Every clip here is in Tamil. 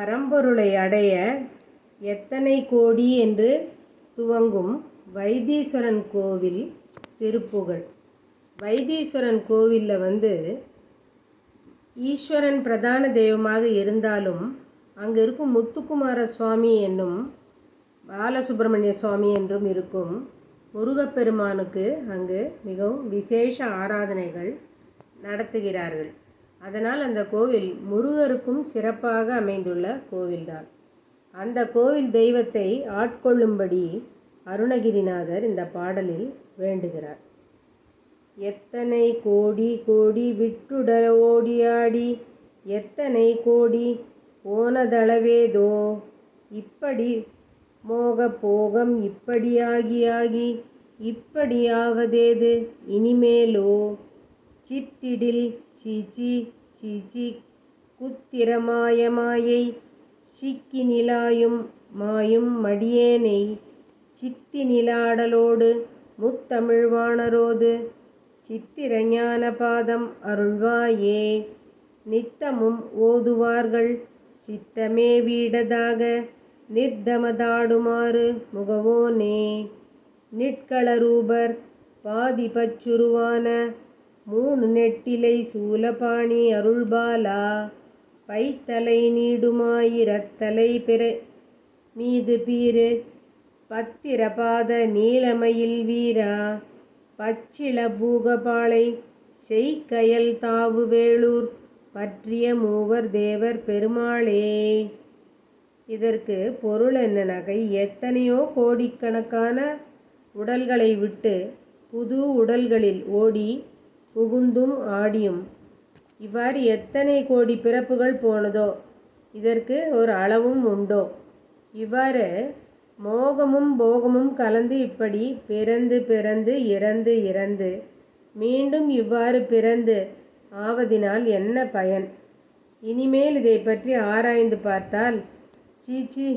பரம்பொருளை அடைய எத்தனை கோடி என்று துவங்கும் வைத்தீஸ்வரன் கோவில் திருப்புகழ். வைத்தீஸ்வரன் கோவிலில் வந்து ஈஸ்வரன் பிரதான தெய்வமாக இருந்தாலும் அங்கு இருக்கும் முத்துக்குமார சுவாமி என்னும் பாலசுப்பிரமணிய சுவாமி என்றும் இருக்கும். முருகப்பெருமானுக்கு அங்கு மிகவும் விசேஷ ஆராதனைகள் நடத்துகிறார்கள். அதனால் அந்த கோவில் முருகருக்கும் சிறப்பாக அமைந்துள்ள கோவில்தான். அந்த கோவில் தெய்வத்தை ஆட்கொள்ளும்படி அருணகிரிநாதர் இந்த பாடலில் வேண்டுகிறார். எத்தனை கோடி கோடி விட்டுட ஓடியாடி எத்தனை கோடி போனதளவேதோ இப்படி மோக போகம் இப்படியாகியாகி இப்படியாவதேது இனிமேலோ? சித்திடில் சீச்சி சீச்சி குத்திரமாயமாயை சிக்கி நிலாயும் மாயும் மடியேனை சித்தி நிலாடலோடு முத்தமிழ்வாணரோது சித்திரஞான பாதம் அருள்வாயே. நித்தமும் ஓதுவார்கள் சித்தமே வீடதாக நிர்தமதாடுமாறு முகவோனே. நிட்களரூபர் பாதிபச்சுருவான மூணு நெட்டிலை சூலபாணி அருள்பாலா பைத்தலை நீடுமாயிரத்தலை பிற மீது பீரு பத்திரபாத நீலமயில் வீரா பச்சிள பூகபாளை செய்கயல் தாவு வேளூர் பற்றிய மூவர் தேவர் பெருமாளே. இதற்கு பொருள் என்ன நகை எத்தனையோ கோடிக்கணக்கான உடல்களை விட்டு புது உடல்களில் ஓடி புகுந்தும் ஆடியும். இவ்வாறு எத்தனை கோடி பிறப்புகள் போனதோ இதற்கு ஒரு அளவும் உண்டோ. இவ்வாறு மோகமும் போகமும் கலந்து இப்படி பிறந்து பிறந்து இறந்து இறந்து மீண்டும் இவ்வாறு பிறந்து ஆவதினால் என்ன பயன்? இனிமேல் இதை பற்றி ஆராய்ந்து பார்த்தால் சீச்சி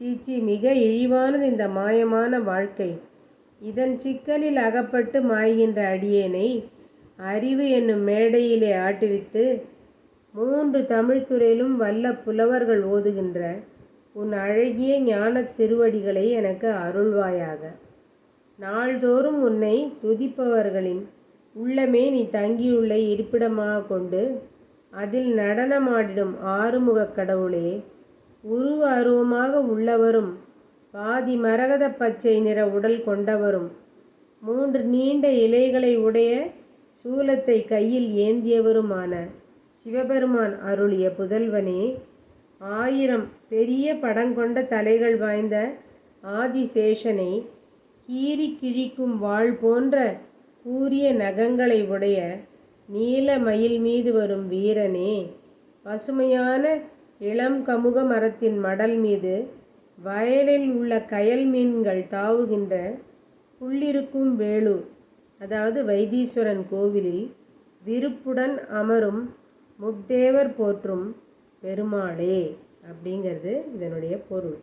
சீச்சி மிக இழிவானது இந்த மாயமான வாழ்க்கை. இதன் சிக்கலில் அகப்பட்டு மாய்கின்ற அடியேனை அறிவு என்னும் மேடையிலே ஆட்டுவித்து மூன்று தமிழ்த்துறையிலும் வல்ல புலவர்கள் ஓதுகின்ற உன் அழகிய ஞானத் திருவடிகளை எனக்கு அருள்வாயாக. நாள்தோறும் உன்னை துதிப்பவர்களின் உள்ளமே நீ தங்கியுள்ள இருப்பிடமாக கொண்டு அதில் நடனமாடிடும் ஆறுமுகக் கடவுளே உருவ அருவமாக உள்ளவரும் பாதி மரகத பச்சை நிற உடல் கொண்டவரும் மூன்று நீண்ட இலைகளை உடைய சூலத்தை கையில் ஏந்தியவருமான சிவபெருமான் அருளிய புதல்வனே ஆயிரம் பெரிய படங்கொண்ட தலைகள் வாய்ந்த ஆதிசேஷனை கீறி கிழிக்கும் வாழ் போன்ற கூரிய நகங்களை உடைய நீல மயில் மீது வரும் வீரனே பசுமையான இளம் கமுக மரத்தின் மடல் மீது வயலில் உள்ள கயல் மீன்கள் தாவுகின்ற புள்ளிருக்கும் வேலூர் அதாவது வைத்தீஸ்வரன் கோவிலில் விருப்புடன் அமரும் முத்தேவர் போற்றும் பெருமாளே அப்படிங்கிறது இதனுடைய பொருள்.